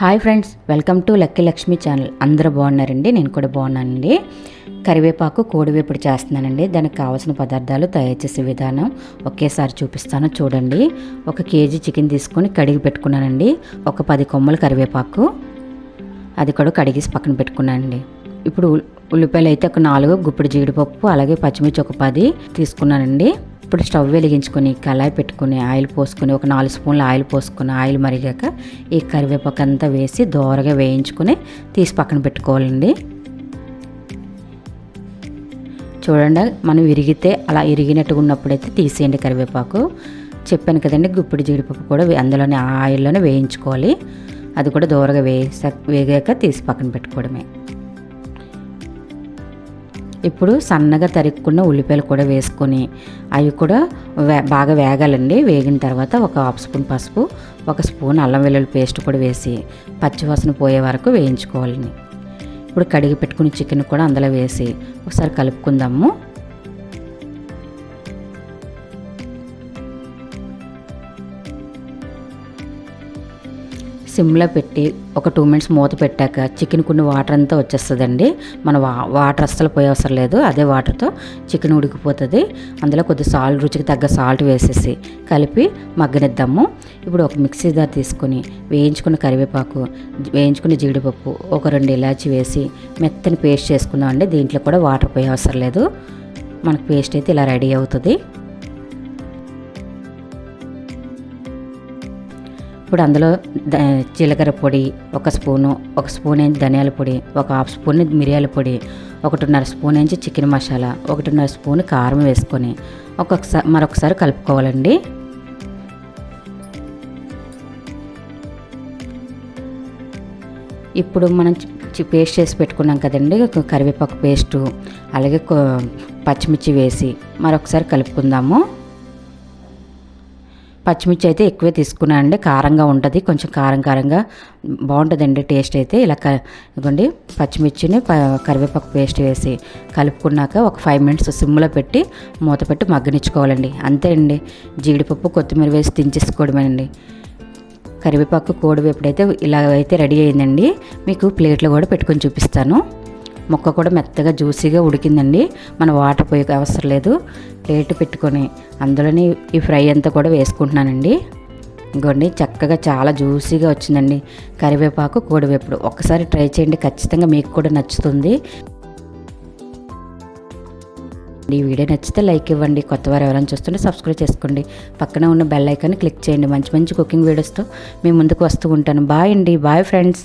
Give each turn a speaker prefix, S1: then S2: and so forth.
S1: Hi friends welcome to lucky Lakshmi channel. అందరూ బాగున్నారండి? నేను కూడా బాగున్నానండి. కరివేపాకు కోడివేపుడు చేస్తున్నానండి. దానికి కావాల్సిన పదార్థాలు తయారు చేసే విధానం ఒకేసారి చూపిస్తాను. చూడండి. ఒక కేజీ చికెన్ తీసుకొని కడిగి పెట్టుకున్నానండి. ఒక పది కొమ్మలు కరివేపాకు. అది కూడా కడిగేసి పక్కన పెట్టుకున్నానండి. ఇప్పుడు ఉల్లిపాయలు అయితే ఒక నాలుగు గుప్పిడి జీడిపప్పు అలాగే పచ్చిమిర్చి ఒక పది తీసుకున్నానండి. ఇప్పుడు స్టవ్ వెలిగించుకొని కళాయి పెట్టుకుని ఆయిల్ పోసుకొని ఒక నాలుగు స్పూన్ల ఆయిల్ పోసుకుని ఆయిల్ మరిగాక ఈ కరివేపాకు అంతా వేసి దోరగా వేయించుకొని తీసి పక్కన పెట్టుకోవాలండి. చూడండి మనం విరిగితే అలా ఇరిగినట్టుగా ఉన్నప్పుడైతే తీసేయండి కరివేపాకు. చెప్పాను కదండి గుప్పిడి జీడిపప్పు కూడా అందులోనే ఆ ఆయిల్లోనే వేయించుకోవాలి. అది కూడా దూరగా వేసా వేగాక తీసి పక్కన పెట్టుకోవడమే. ఇప్పుడు సన్నగా తరుక్కున్న ఉల్లిపాయలు కూడా వేసుకొని అవి కూడా వే బాగా వేగాలండి. వేగిన తర్వాత ఒక హాఫ్ స్పూన్ పసుపు ఒక స్పూన్ అల్లం వెల్లుల్లి పేస్ట్ కూడా వేసి పచ్చివాసన పోయే వరకు వేయించుకోవాలండి. ఇప్పుడు కడిగి పెట్టుకుని చికెన్ కూడా అందులో వేసి ఒకసారి కలుపుకుందాము. సిమ్లో పెట్టి ఒక టూ మినిట్స్ మూత పెట్టాక చికెన్ కొన్ని వాటర్ అంతా వచ్చేస్తుందండి. మన వా వాటర్ అస్సలు పోయే అవసరం లేదు. అదే వాటర్తో చికెన్ ఉడికిపోతుంది. అందులో కొద్ది సాల్ట్ రుచికి తగ్గ సాల్ట్ వేసేసి కలిపి మగ్గనిద్దాము. ఇప్పుడు ఒక మిక్సీ దారి తీసుకొని వేయించుకున్న కరివేపాకు వేయించుకున్న జీడిపప్పు ఒక రెండు ఇలాచి వేసి మెత్తని పేస్ట్ చేసుకుందామండి. దీంట్లో కూడా వాటర్ పోయే అవసరం లేదు. మనకు పేస్ట్ అయితే ఇలా రెడీ అవుతుంది. ఇప్పుడు అందులో ద- జీలకర్ర పొడి ఒక స్పూను ఒక స్పూన్ ఏంచి ధనియాల పొడి ఒక హాఫ్ స్పూన్ మిరియాల పొడి ఒకటిన్నర స్పూన్ ఏంచి చికెన్ మసాలా ఒకటిన్నర స్పూన్ కారం వేసుకొని ఒక్కొక్కసారి మరొకసారి కలుపుకోవాలండి. ఇప్పుడు మనం పేస్ట్ చేసి పెట్టుకున్నాం కదండి కరివేపాకు పేస్టు అలాగే పచ్చిమిర్చి వేసి మరొకసారి కలుపుకుందాము. పచ్చిమిర్చి అయితే ఎక్కువే తీసుకున్నాను అండి కారంగా ఉంటుంది. కొంచెం కారం కారంగా బాగుంటుందండి టేస్ట్ అయితే. ఇలా క ఇదిగోండి పచ్చిమిర్చిని ప కరివేపాకు పేస్ట్ వేసి కలుపుకున్నాక ఒక ఫైవ్ మినిట్స్ సిమ్లో పెట్టి మూత పెట్టి మగ్గనిచ్చుకోవాలండి. అంతే అండి. జీడిపప్పు కొత్తిమీర వేసి దించేసుకోవడమేనండి. కరివేపాకు కోడి వేపుడైతే ఇలా అయితే రెడీ అయిందండి. మీకు ప్లేట్లో కూడా పెట్టుకొని చూపిస్తాను. ముక్క కూడా మెత్తగా జ్యూసీగా ఉడికిందండి. మన వాటర్ పోయే అవసరం లేదు. ప్లేట్ పెట్టుకొని అందులోని ఈ ఫ్రై అంతా కూడా వేసుకుంటున్నానండి. ఇంకోండి చక్కగా చాలా జ్యూసీగా వచ్చిందండి. కరివేపాకు కోడివేపుడు. ఒకసారి ట్రై చేయండి ఖచ్చితంగా మీకు కూడా నచ్చుతుంది. ఈ వీడియో నచ్చితే లైక్ ఇవ్వండి. కొత్త వారు ఎవరైనా చూస్తుంటే సబ్స్క్రైబ్ చేసుకోండి. పక్కన ఉన్న బెల్ ఐకాన్ని క్లిక్ చేయండి. మంచి మంచి కుకింగ్ వీడియోస్తో మీ ముందుకు వస్తూ ఉంటాను. బాయ్ అండి. Bye friends.